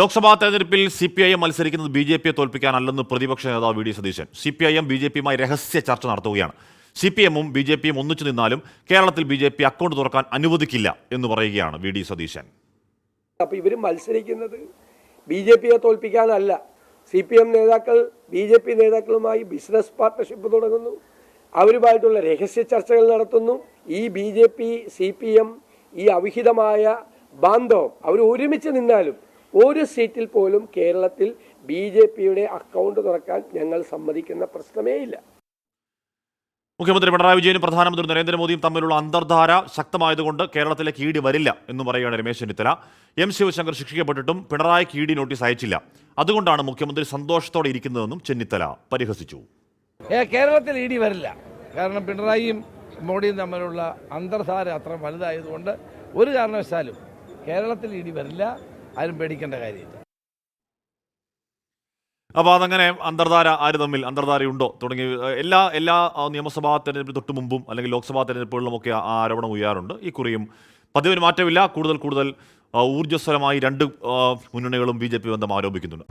ലോക്സഭാ തെരഞ്ഞെടുപ്പിൽ C P I M മത്സരിക്കുന്നത് B J പിയെ തോൽപ്പിക്കാനല്ലെന്ന് പ്രതിപക്ഷ നേതാവ് V D Satheesan. C P I M B J പിയുമായി രഹസ്യ ചർച്ച നടത്തുകയാണ്. സി പി എമ്മും ബി ജെ പിയും ഒന്നിച്ചു നിന്നാലും കേരളത്തിൽ ബി ജെ പി അക്കൗണ്ട് തുറക്കാൻ അനുവദിക്കില്ല എന്ന് പറയുകയാണ് വി ഡി സതീശൻ. അപ്പോൾ ഇവർ മത്സരിക്കുന്നത് ബി ജെ പിയെ തോൽപ്പിക്കാനല്ല. സി പി എം നേതാക്കൾ ബി ജെ പി നേതാക്കളുമായി ബിസിനസ് പാർട്ട്ണർഷിപ്പ് തുടങ്ങുന്നു. അവരുമായിട്ടുള്ള രഹസ്യ ചർച്ചകൾ നടത്തുന്നു. ഈ B J P C P M ഈ അവിഹിതമായ ബാന്ധവം അവർ ഒരുമിച്ച് നിന്നാലും ഒരു സീറ്റിൽ പോലും കേരളത്തിൽ ബി ജെ പിയുടെ അക്കൗണ്ട് തുറക്കാൻ ഞങ്ങൾ സമ്മതിക്കുന്ന പ്രശ്നമേ ഇല്ല. മുഖ്യമന്ത്രി പിണറായി വിജയനും പ്രധാനമന്ത്രി നരേന്ദ്രമോദിയും തമ്മിലുള്ള അന്തർധാര ശക്തമായതുകൊണ്ട് കേരളത്തിലെ കീടി വരില്ല എന്ന് പറയുകയാണ് രമേശ് ചെന്നിത്തല. എം ശിവശങ്കർ ശിക്ഷിക്കപ്പെട്ടിട്ടും പിണറായി കീടി നോട്ടീസ് അയച്ചില്ല. അതുകൊണ്ടാണ് മുഖ്യമന്ത്രി സന്തോഷത്തോടെ ഇരിക്കുന്നതെന്നും ചെന്നിത്തല പരിഹസിച്ചു. കേരളത്തിൽ ഇടി വരില്ല. കാരണം പിണറായിയും മോഡിയും തമ്മിലുള്ള അന്തർധാര അത്ര വലുതായതുകൊണ്ട് ഒരു കാരണവശാലും കേരളത്തിൽ ഇടി വരില്ല. ആരും പേടിക്കേണ്ട കാര്യമില്ല. അപ്പോൾ അതങ്ങനെ അന്തർധാര ആര് തമ്മിൽ അന്തർധാരയുണ്ടോ തുടങ്ങി എല്ലാ എല്ലാ നിയമസഭാ തെരഞ്ഞെടുപ്പിന് തൊട്ട് മുമ്പും അല്ലെങ്കിൽ ലോക്സഭാ തെരഞ്ഞെടുപ്പുകളിലുമൊക്കെ ആ ആരോപണം ഉയരാറുണ്ട്. ഈ കുറിയും പതിവിന് മാറ്റമില്ല. കൂടുതൽ കൂടുതൽ ഊർജസ്വലമായി രണ്ട് മുന്നണികളും ബി ജെ പി ബന്ധം ആരോപിക്കുന്നുണ്ട്.